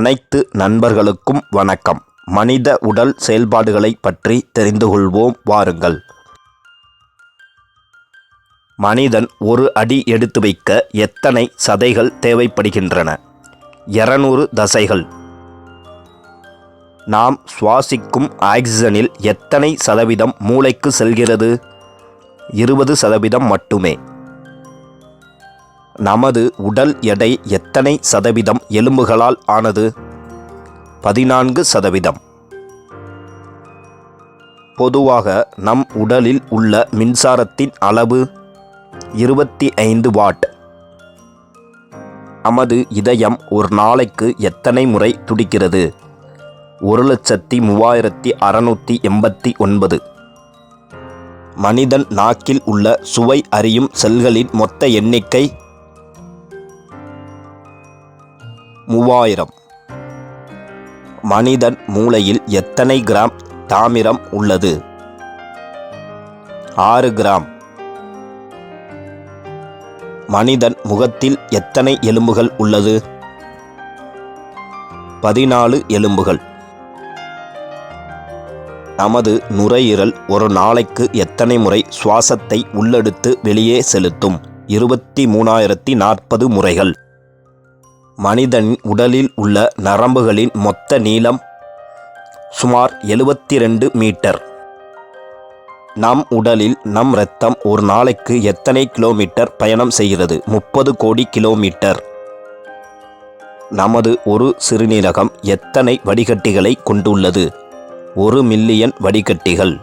அனைத்து நண்பர்களுக்கும் வணக்கம். மனித உடல் செயல்பாடுகளை பற்றி தெரிந்து கொள்வோம். வாருங்கள். மனிதன் ஒரு அடி எடுத்து வைக்க எத்தனை சதைகள் தேவைப்படுகின்றன? இருநூறு தசைகள். நாம் சுவாசிக்கும் ஆக்சிஜனில் எத்தனை சதவீதம் மூளைக்கு செல்கிறது? இருபது சதவீதம் மட்டுமே. நமது உடல் எடை எத்தனை சதவீதம் எலும்புகளால் ஆனது? பதினான்கு சதவீதம். பொதுவாக நம் உடலில் உள்ள மின்சாரத்தின் அளவு இருபத்தி ஐந்து வாட். நமது இதயம் ஒரு நாளைக்கு எத்தனை முறை துடிக்கிறது? ஒரு லட்சத்தி மூவாயிரத்தி அறநூற்றி எண்பத்தி ஒன்பது. மனிதன் நாக்கில் உள்ள சுவை அறியும் செல்களின் மொத்த எண்ணிக்கை மூவாயிரம். மனிதன் மூளையில் எத்தனை கிராம் தாமிரம் உள்ளது? ஆறு கிராம். மனிதன் முகத்தில் எத்தனை எலும்புகள் உள்ளது? பதினாலு எலும்புகள். நமது நுரையீரல் ஒரு நாளைக்கு எத்தனை முறை சுவாசத்தை உள்ளெடுத்து வெளியே செலுத்தும்? இருபத்தி மூணாயிரத்தி நாற்பது முறைகள். மனிதனின் உடலில் உள்ள நரம்புகளின் மொத்த நீளம் சுமார் எழுபத்தி ரெண்டு மீட்டர். நம் உடலில் நம் இரத்தம் ஒரு நாளைக்கு எத்தனை கிலோமீட்டர் பயணம் செய்கிறது? முப்பது கோடி கிலோமீட்டர். நமது ஒரு சிறுநீரகம் எத்தனை வடிகட்டிகளை கொண்டுள்ளது? ஒரு மில்லியன் வடிகட்டிகள்.